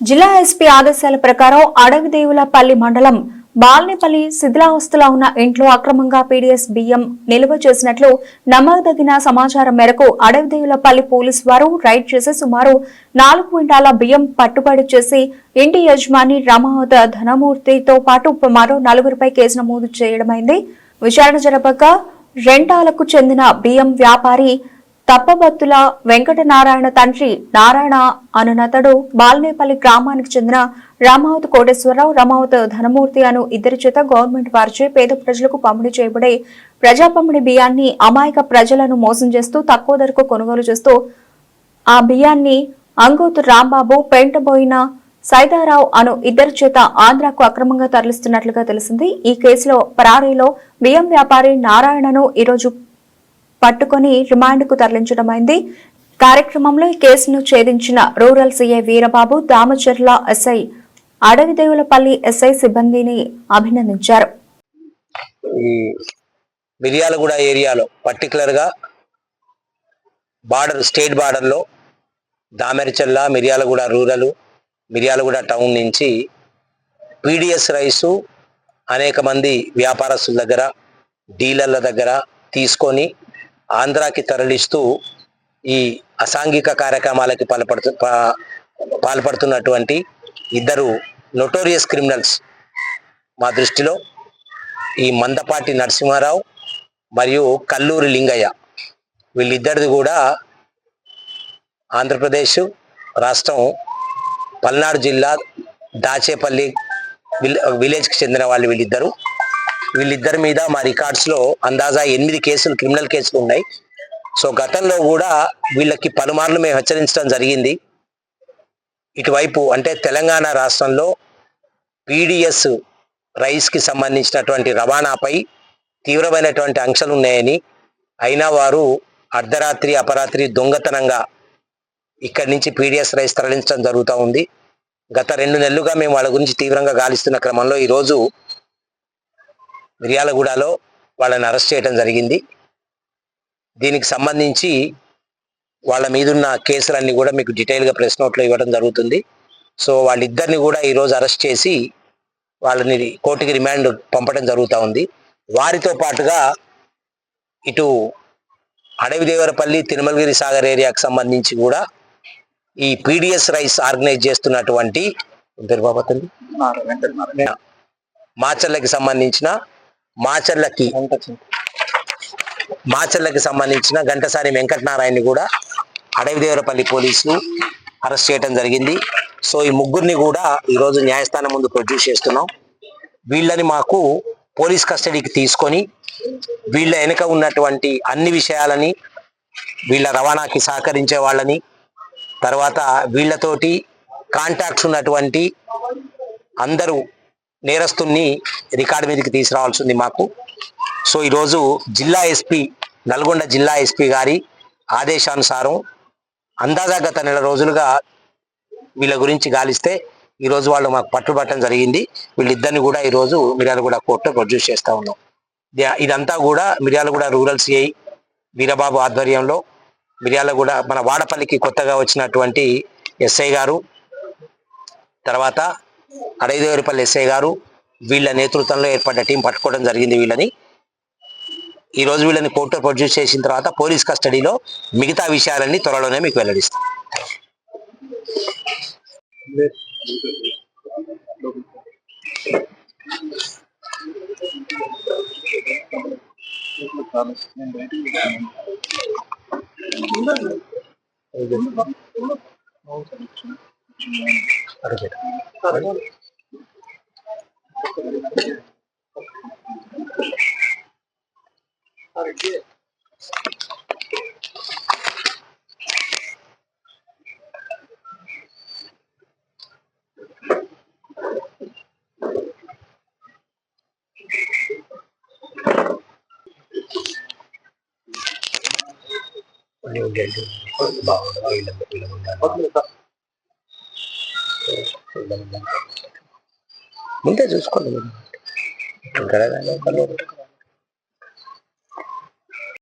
జిల్లా ఎస్పీ ఆదేశాల ప్రకారం అడవిదేవులపల్లి మండలం బాల్నిపల్లి శిథిలావస్థలో ఉన్న ఇంట్లో అక్రమంగా పీడీఎస్ బియ్యం నిల్వ చేసినట్లు నమ్మదగిన సమాచారం మేరకు అడవిదేవులపల్లి పోలీసు వారు రైడ్ చేసి సుమారు నాలుగు క్వింటాల బియ్యం పట్టుబడి చేసి ఇంటి యజమాని రమావత ధనమూర్తితో పాటు మరో నలుగురిపై కేసు నమోదు చేయడమైంది. విచారణ జరపగా రెంటాలకు చెందిన బియ్యం వ్యాపారి తప్పబత్తుల వెంకటనారాయణ తండ్రి నారాయణ అనునతడు బాల్నేపల్లి గ్రామానికి చెందిన రామావతి కోటేశ్వరరావు రామావతి ధనమూర్తి అను ఇద్దరి చేత గవర్నమెంట్ వారిచే పేద ప్రజలకు పంపిణీ చేయబడే ప్రజా పంపిణీ బియ్యాన్ని అమాయక ప్రజలను మోసం చేస్తూ తక్కువ ధరకు కొనుగోలు చేస్తూ ఆ బియ్యాన్ని అంగూతు రాంబాబు పెంటబోయిన సైదారావు అను ఇద్దరి చేత ఆంధ్రాకు అక్రమంగా తరలిస్తున్నట్లుగా తెలిసింది. ఈ కేసులో పరారీలో బియ్యం వ్యాపారి నారాయణను ఈరోజు పట్టుకొని రిమాండ్కు తరలించడమైంది. కార్యక్రమంలో ఈ కేసును ఛేదించిన rural CI Veerababu Damacharla SI Adavidevulapalli SI సిబ్బందిని అభినందించారు. ఈ మిర్యాలగూడ ఏరియాలో పర్టికులర్గా బార్డర్ స్టేట్ బార్డర్లో దామెరచల్ల మిర్యాలగూడ రూరల్ మిర్యాలగూడ టౌన్ నుంచి పీడిఎస్ రైసు అనేక మంది వ్యాపారస్తుల దగ్గర డీలర్ల దగ్గర తీసుకొని ఆంధ్రాకి తరలిస్తూ ఈ అసాంఘిక కార్యక్రమాలకి పాల్పడుతు పాల్పడుతున్నటువంటి ఇద్దరు నొటోరియస్ క్రిమినల్స్ మా దృష్టిలో ఈ మందపాటి నరసింహారావు మరియు కల్లూరి లింగయ్య. వీళ్ళిద్దరిది కూడా ఆంధ్రప్రదేశ్ రాష్ట్రం పల్నాడు జిల్లా దాచేపల్లి విల్ విలేజ్కి చెందిన వాళ్ళు వీళ్ళిద్దరు. వీళ్ళిద్దరి మీద మా రికార్డ్స్లో అందాజా ఎనిమిది కేసులు క్రిమినల్ కేసులు ఉన్నాయి. సో గతంలో కూడా వీళ్ళకి పలుమార్లు మేము హెచ్చరించడం జరిగింది. ఇటువైపు అంటే తెలంగాణ రాష్ట్రంలో పీడిఎస్ రైస్కి సంబంధించినటువంటి రవాణాపై తీవ్రమైనటువంటి ఆంక్షలు ఉన్నాయని అయినా వారు అర్ధరాత్రి అపరాత్రి దొంగతనంగా ఇక్కడి నుంచి పీడిఎస్ రైస్ తరలించడం జరుగుతూ ఉంది. గత రెండు నెలలుగా మేము వాళ్ళ గురించి తీవ్రంగా గాలిస్తున్న క్రమంలో ఈరోజు మిర్యాలగూడలో వాళ్ళని అరెస్ట్ చేయడం జరిగింది. దీనికి సంబంధించి వాళ్ళ మీదున్న కేసులన్నీ కూడా మీకు డీటెయిల్గా ప్రెస్ నోట్లో ఇవ్వడం జరుగుతుంది. సో వాళ్ళిద్దరిని కూడా ఈరోజు అరెస్ట్ చేసి వాళ్ళని కోర్టుకి రిమాండ్ పంపడం జరుగుతూ ఉంది. వారితో పాటుగా ఇటు అడవిదేవరపల్లి తిరుమలగిరి సాగర్ ఏరియాకి సంబంధించి కూడా ఈ పీడిఎస్ రైస్ ఆర్గనైజ్ చేస్తున్నటువంటి? మాచర్లకి సంబంధించిన మాచర్లకి. మాచర్లకి సంబంధించిన ఘంటసారి వెంకటనారాయణని కూడా అడవిదేవరపల్లి పోలీసులు అరెస్ట్ చేయడం జరిగింది. సో ఈ ముగ్గురిని కూడా ఈరోజు న్యాయస్థానం ముందు ప్రొడ్యూస్ చేస్తున్నాం. వీళ్ళని మాకు పోలీస్ కస్టడీకి తీసుకొని వీళ్ళ వెనుక ఉన్నటువంటి అన్ని విషయాలని వీళ్ళ రవాణాకి సహకరించే వాళ్ళని తర్వాత వీళ్ళతోటి కాంటాక్ట్స్ ఉన్నటువంటి అందరూ నేరస్తుని రికార్డు మీదకి తీసుకురావాల్సి ఉంది మాకు. సో ఈరోజు జిల్లా ఎస్పీ నల్గొండ జిల్లా ఎస్పీ గారి ఆదేశానుసారం అందాజా గత నెల రోజులుగా వీళ్ళ గురించి గాలిస్తే ఈరోజు వాళ్ళు మాకు పట్టుబట్టడం జరిగింది. వీళ్ళిద్దరిని కూడా ఈరోజు రోజు మిర్యాలగూడ కోర్టులో ప్రొడ్యూస్ చేస్తూ ఉన్నాం. ఇదంతా కూడా మిర్యాలగూడ రూరల్ సిఐ వీరబాబు ఆధ్వర్యంలో మిర్యాలగూడ మన వాడపల్లికి కొత్తగా వచ్చినటువంటి ఎస్ఐ గారు తర్వాత అడైదేవరిపల్లి ఎస్ఐ గారు వీళ్ళ నేతృత్వంలో ఏర్పడ్డ టీం పట్టుకోవడం జరిగింది వీళ్ళని. ఈ రోజు వీళ్ళని కోర్టు ప్రొడ్యూస్ చేసిన తర్వాత పోలీస్ కస్టడీలో మిగతా విషయాలన్నీ త్వరలోనే మీకు వెల్లడిస్తాం. target. Target. Ini udah di oh, bawah. Oh, ముందే చూసుకోండి మీరు. ఇక్కడ కానీ